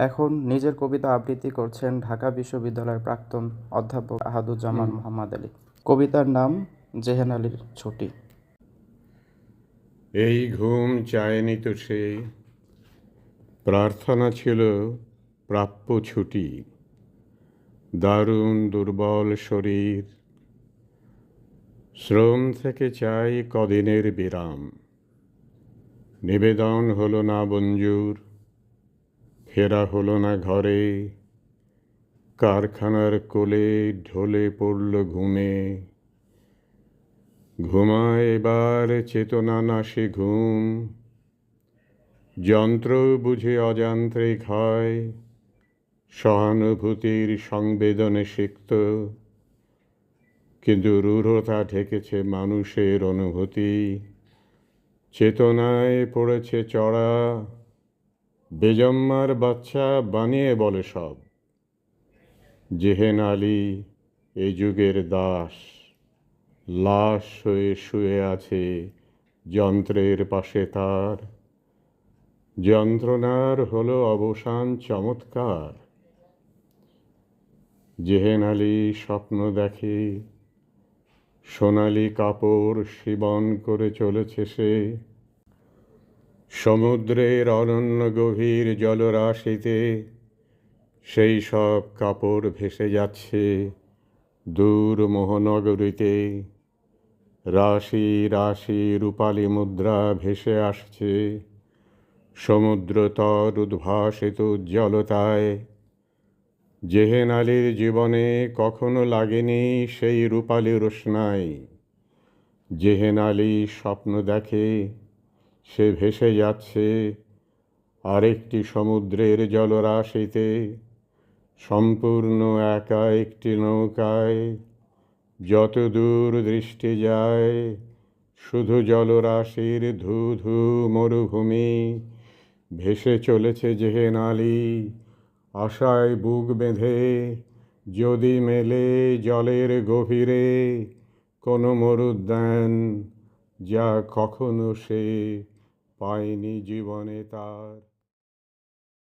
এখন নিজের কবিতা আবৃত্তি করছেন ঢাকা বিশ্ববিদ্যালয়ের প্রাক্তন অধ্যাপক আহাদুজ্জামান মোহাম্মদ আলী। কবিতার নাম জেহেন আলীর ছুটি। এই ঘুম চায়নি তো সে। প্রার্থনা ছিল প্রাপ্য ছুটি। দারুণ দুর্বল শরীর। শ্রম থেকে চাই কদিনের বিরাম। নিবেদন হলো না মঞ্জুর। ফেরা হলো না ঘরে। কারখানার কোলে ঢলে পড়ল ঘুমে। ঘুমায় এবার চেতনা নাশে ঘুম। যন্ত্র বুঝে অযান্ত্রিক হয়। সহানুভূতির সংবেদনে সিক্ত। কিন্তু রূঢ়তা ঢেকেছে মানুষের অনুভূতি। চেতনায় পড়েছে চড়া। বেজম্মার বাচ্চা বানিয়ে বলে সব। জেহেন আলী এ যুগের দাস। লাশ হয়ে শুয়ে আছে যন্ত্রের পাশে তার। যন্ত্রণার হলো অবসান চমৎকার। জেহেন আলী স্বপ্ন দেখে, সোনালি কাপড় শিবন করে চলেছে সে। সমুদ্রের অনন্য গভীর জলরাশিতে সেই সব কাপড় ভেসে যাচ্ছে দূর মহানগরীতে। রাশি রাশি রূপালী মুদ্রা ভেসে আসছে। সমুদ্র তর উদ্ভাসিত উজ্জ্বলতায়। জেহেন আলীর জীবনে কখনো লাগেনি সেই রূপালী রোশনাই। জেহেন আলী স্বপ্ন দেখে সে ভেসে যাচ্ছে আরেকটি সমুদ্রের জলরাশিতে। সম্পূর্ণ একা একটি নৌকায় যত দূর দৃষ্টি যায়, শুধু জলরাশির ধু ধু মরুভূমি ভেসে চলেছে জেহেন আলী আশায় বুক বেঁধে যদি মেলে জলের গভীরে কোনো মরুদ্যান যা কখনো সে পায়নি জীবনে তার